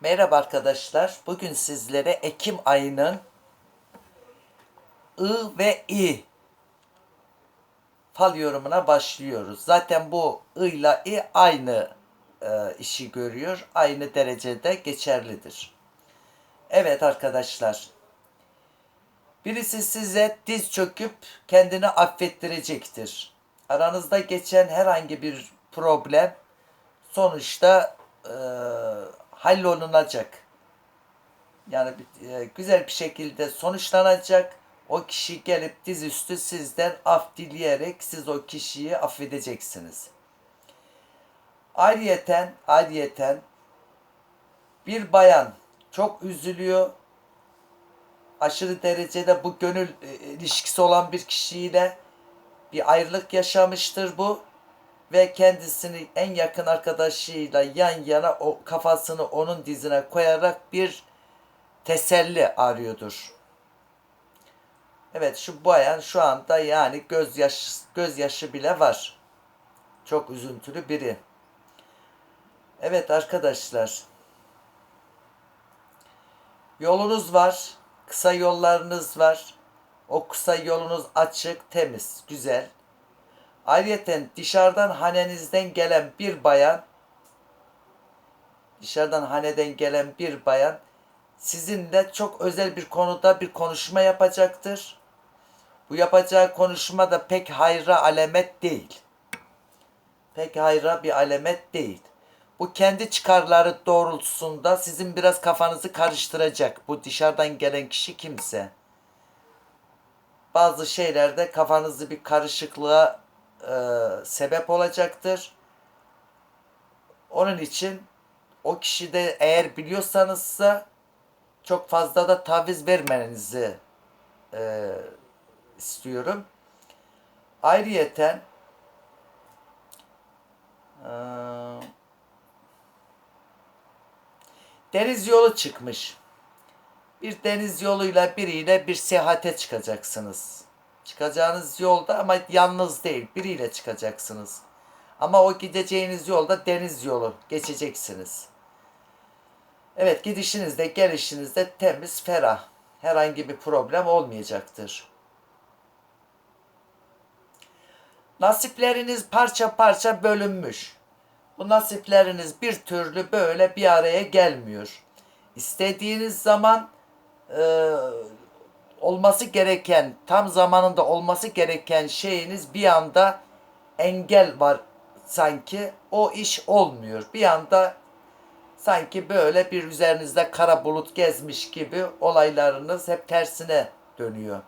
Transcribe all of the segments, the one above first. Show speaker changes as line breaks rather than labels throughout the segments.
Merhaba arkadaşlar. Bugün sizlere Ekim ayının I ve İ fal yorumuna başlıyoruz. Zaten bu I ile İ aynı e, işi görüyor. Aynı derecede geçerlidir. Evet arkadaşlar. Birisi size diz çöküp kendini affettirecektir. Aranızda geçen herhangi bir problem sonuçta e, hallolunacak. Yani e, güzel bir şekilde sonuçlanacak. O kişi gelip dizüstü sizden af dileyerek siz o kişiyi affedeceksiniz. Ayrıyeten, ayrıyeten bir bayan çok üzülüyor. Aşırı derecede bu gönül e, ilişkisi olan bir kişiyle bir ayrılık yaşamıştır bu ve kendisini en yakın arkadaşıyla yan yana o kafasını onun dizine koyarak bir teselli arıyordur. Evet şu bayan şu anda yani gözyaşı, gözyaşı bile var. Çok üzüntülü biri. Evet arkadaşlar. Yolunuz var. Kısa yollarınız var. O kısa yolunuz açık, temiz, güzel. Ayrıca dışarıdan hanenizden gelen bir bayan dışarıdan haneden gelen bir bayan sizinle çok özel bir konuda bir konuşma yapacaktır. Bu yapacağı konuşma da pek hayra alamet değil. Pek hayra bir alamet değil. Bu kendi çıkarları doğrultusunda sizin biraz kafanızı karıştıracak. Bu dışarıdan gelen kişi kimse. Bazı şeylerde kafanızı bir karışıklığa e, sebep olacaktır. Onun için o kişi de eğer biliyorsanızsa çok fazla da taviz vermenizi e, istiyorum. Ayrıyeten e, deniz yolu çıkmış. Bir deniz yoluyla biriyle bir seyahate çıkacaksınız. Çıkacağınız yolda ama yalnız değil, biriyle çıkacaksınız. Ama o gideceğiniz yolda deniz yolu geçeceksiniz. Evet gidişinizde gelişinizde temiz, ferah. Herhangi bir problem olmayacaktır. Nasipleriniz parça parça bölünmüş. Bu nasipleriniz bir türlü böyle bir araya gelmiyor. İstediğiniz zaman e, olması gereken, tam zamanında olması gereken şeyiniz bir anda engel var sanki. O iş olmuyor. Bir anda sanki böyle bir üzerinizde kara bulut gezmiş gibi olaylarınız hep tersine dönüyor.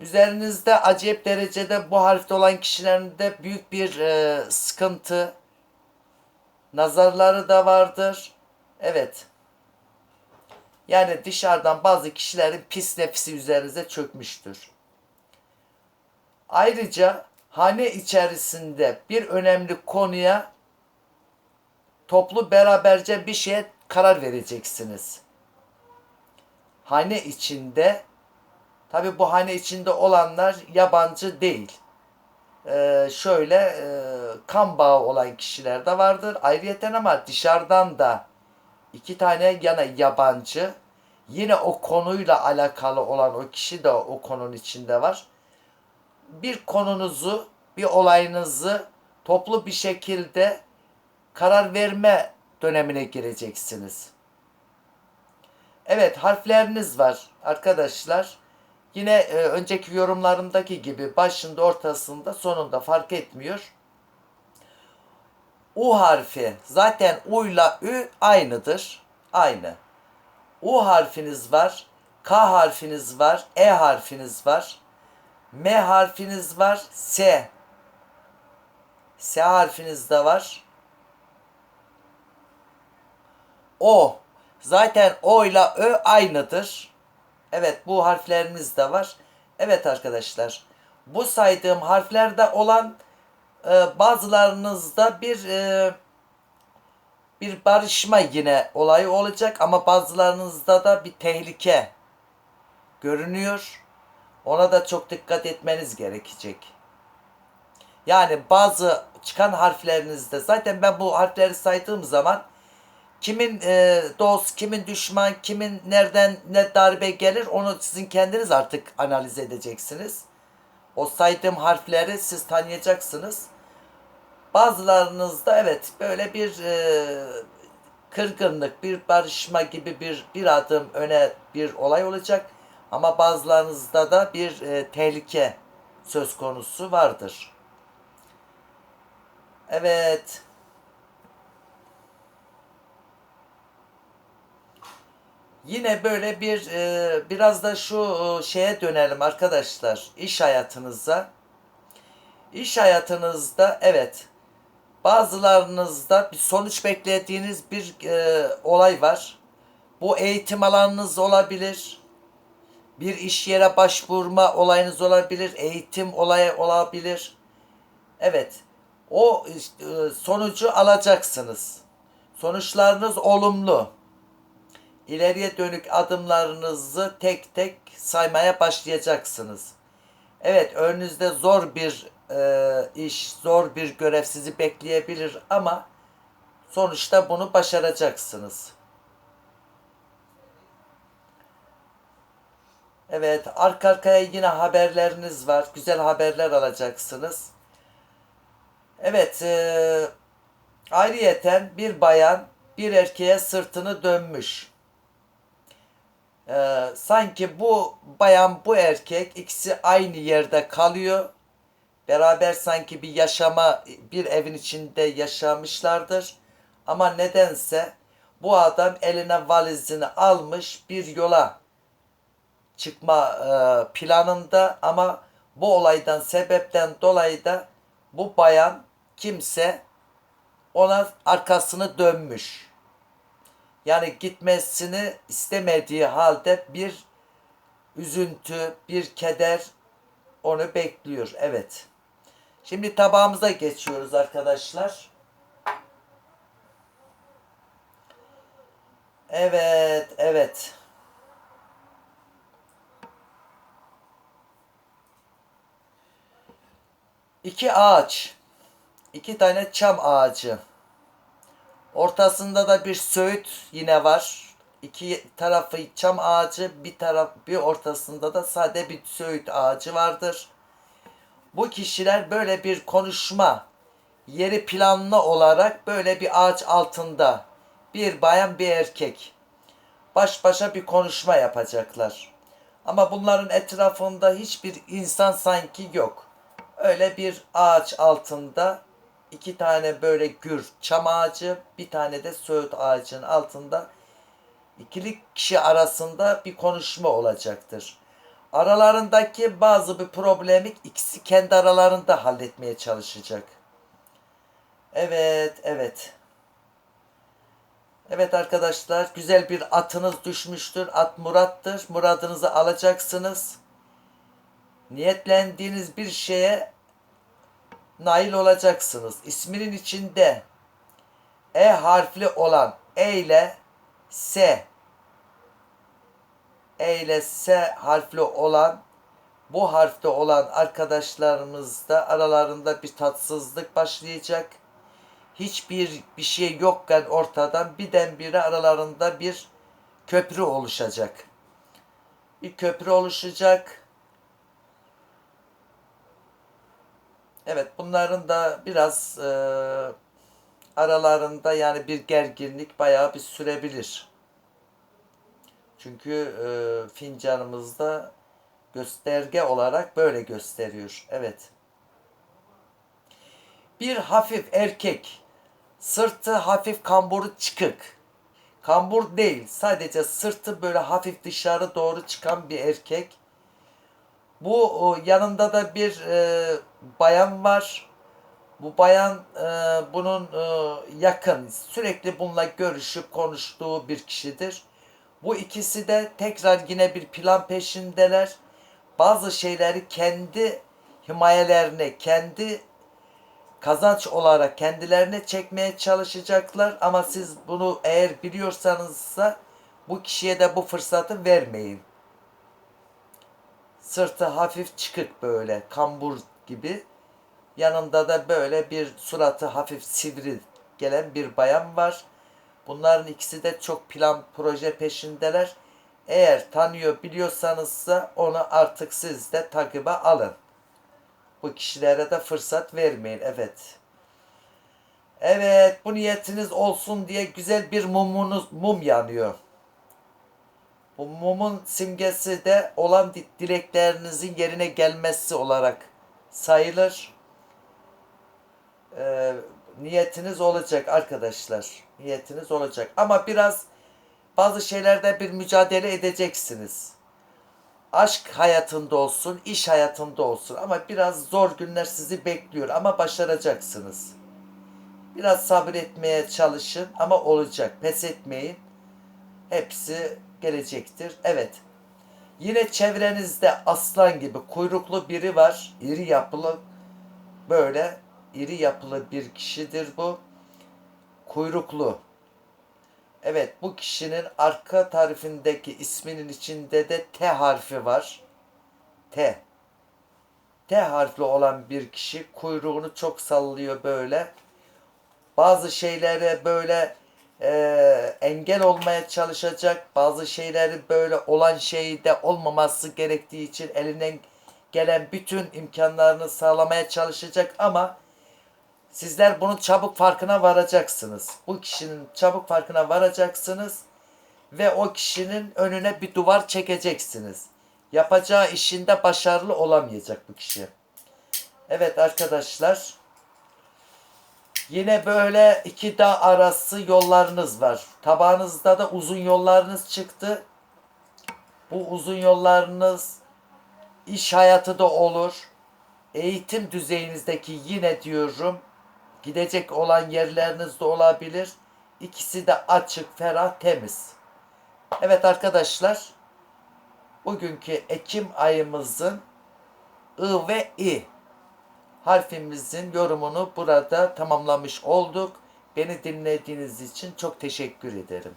Üzerinizde acayip derecede bu harfte olan kişilerin de büyük bir e, sıkıntı, nazarları da vardır. Evet. Yani dışarıdan bazı kişilerin pis nefsi üzerinize çökmüştür. Ayrıca hane içerisinde bir önemli konuya toplu beraberce bir şeye karar vereceksiniz. Hane içinde tabi bu hane içinde olanlar yabancı değil. Ee, şöyle e, kan bağı olan kişiler de vardır. Ayrıyeten ama dışarıdan da iki tane yana yabancı yine o konuyla alakalı olan o kişi de o konunun içinde var. Bir konunuzu, bir olayınızı toplu bir şekilde karar verme dönemine gireceksiniz. Evet harfleriniz var arkadaşlar. Yine e, önceki yorumlarımdaki gibi başında, ortasında, sonunda fark etmiyor. U harfi zaten U ile Ü aynıdır. Aynı. U harfiniz var. K harfiniz var. E harfiniz var. M harfiniz var. S. S harfiniz de var. O. Zaten O ile Ö aynıdır. Evet bu harfleriniz de var. Evet arkadaşlar. Bu saydığım harflerde olan e, bazılarınızda bir e, bir barışma yine olayı olacak ama bazılarınızda da bir tehlike görünüyor. Ona da çok dikkat etmeniz gerekecek. Yani bazı çıkan harflerinizde zaten ben bu harfleri saydığım zaman kimin e, dost, kimin düşman, kimin nereden ne darbe gelir onu sizin kendiniz artık analiz edeceksiniz. O saydığım harfleri siz tanıyacaksınız. Bazılarınızda evet böyle bir e, kırgınlık, bir barışma gibi bir bir adım öne bir olay olacak. Ama bazılarınızda da bir e, tehlike söz konusu vardır. Evet. Yine böyle bir e, biraz da şu e, şeye dönelim arkadaşlar. İş hayatınıza. İş hayatınızda evet bazılarınızda bir sonuç beklediğiniz bir e, olay var. Bu eğitim alanınız olabilir. Bir iş yere başvurma olayınız olabilir. Eğitim olayı olabilir. Evet. O e, sonucu alacaksınız. Sonuçlarınız olumlu. İleriye dönük adımlarınızı tek tek saymaya başlayacaksınız. Evet önünüzde zor bir e, iş, zor bir görev sizi bekleyebilir ama sonuçta bunu başaracaksınız. Evet, arka arkaya yine haberleriniz var. Güzel haberler alacaksınız. Evet, e, ayrıyeten bir bayan bir erkeğe sırtını dönmüş. E, sanki bu bayan bu erkek ikisi aynı yerde kalıyor. Beraber sanki bir yaşama, bir evin içinde yaşamışlardır. Ama nedense bu adam eline valizini almış bir yola çıkma e, planında ama bu olaydan sebepten dolayı da bu bayan kimse ona arkasını dönmüş. Yani gitmesini istemediği halde bir üzüntü, bir keder onu bekliyor. Evet. Şimdi tabağımıza geçiyoruz arkadaşlar. Evet, evet. İki ağaç. iki tane çam ağacı. Ortasında da bir söğüt yine var. İki tarafı çam ağacı, bir taraf bir ortasında da sade bir söğüt ağacı vardır. Bu kişiler böyle bir konuşma yeri planlı olarak böyle bir ağaç altında bir bayan bir erkek baş başa bir konuşma yapacaklar. Ama bunların etrafında hiçbir insan sanki yok. Öyle bir ağaç altında iki tane böyle gür çam ağacı, bir tane de söğüt ağacının altında ikili kişi arasında bir konuşma olacaktır. Aralarındaki bazı bir problemi ikisi kendi aralarında halletmeye çalışacak. Evet, evet. Evet arkadaşlar, güzel bir atınız düşmüştür. At Murat'tır. Muradınızı alacaksınız. Niyetlendiğiniz bir şeye nail olacaksınız. İsminin içinde E harfli olan E ile S E ile S harfli olan bu harfte olan arkadaşlarımızda aralarında bir tatsızlık başlayacak. Hiçbir bir şey yokken ortadan birdenbire aralarında bir köprü oluşacak. Bir köprü oluşacak Evet bunların da biraz e, aralarında yani bir gerginlik bayağı bir sürebilir. Çünkü e, fincanımızda gösterge olarak böyle gösteriyor. Evet. Bir hafif erkek sırtı hafif kamburu çıkık. Kambur değil sadece sırtı böyle hafif dışarı doğru çıkan bir erkek bu yanında da bir e, bayan var. Bu bayan e, bunun e, yakın, sürekli bununla görüşüp konuştuğu bir kişidir. Bu ikisi de tekrar yine bir plan peşindeler. Bazı şeyleri kendi himayelerine, kendi kazanç olarak kendilerine çekmeye çalışacaklar. Ama siz bunu eğer biliyorsanızsa bu kişiye de bu fırsatı vermeyin. Sırtı hafif çıkık böyle kambur gibi. Yanında da böyle bir suratı hafif sivri gelen bir bayan var. Bunların ikisi de çok plan proje peşindeler. Eğer tanıyor biliyorsanızsa onu artık siz de takibe alın. Bu kişilere de fırsat vermeyin. Evet. Evet bu niyetiniz olsun diye güzel bir mumunuz mum yanıyor. Bu mumun simgesi de olan di- dileklerinizin yerine gelmesi olarak sayılır. Ee, niyetiniz olacak arkadaşlar. Niyetiniz olacak. Ama biraz bazı şeylerde bir mücadele edeceksiniz. Aşk hayatında olsun, iş hayatında olsun ama biraz zor günler sizi bekliyor ama başaracaksınız. Biraz sabretmeye çalışın ama olacak. Pes etmeyin. Hepsi gelecektir. Evet. Yine çevrenizde aslan gibi kuyruklu biri var. İri yapılı böyle iri yapılı bir kişidir bu. Kuyruklu. Evet bu kişinin arka tarifindeki isminin içinde de T harfi var. T. T harfli olan bir kişi kuyruğunu çok sallıyor böyle. Bazı şeylere böyle e, engel olmaya çalışacak. Bazı şeyleri böyle olan şeyde olmaması gerektiği için elinden gelen bütün imkanlarını sağlamaya çalışacak ama sizler bunun çabuk farkına varacaksınız. Bu kişinin çabuk farkına varacaksınız ve o kişinin önüne bir duvar çekeceksiniz. Yapacağı işinde başarılı olamayacak bu kişi. Evet arkadaşlar. Yine böyle iki dağ arası yollarınız var. Tabağınızda da uzun yollarınız çıktı. Bu uzun yollarınız iş hayatı da olur. Eğitim düzeyinizdeki yine diyorum gidecek olan yerleriniz de olabilir. İkisi de açık, ferah, temiz. Evet arkadaşlar. Bugünkü Ekim ayımızın I ve İ harfimizin yorumunu burada tamamlamış olduk. Beni dinlediğiniz için çok teşekkür ederim.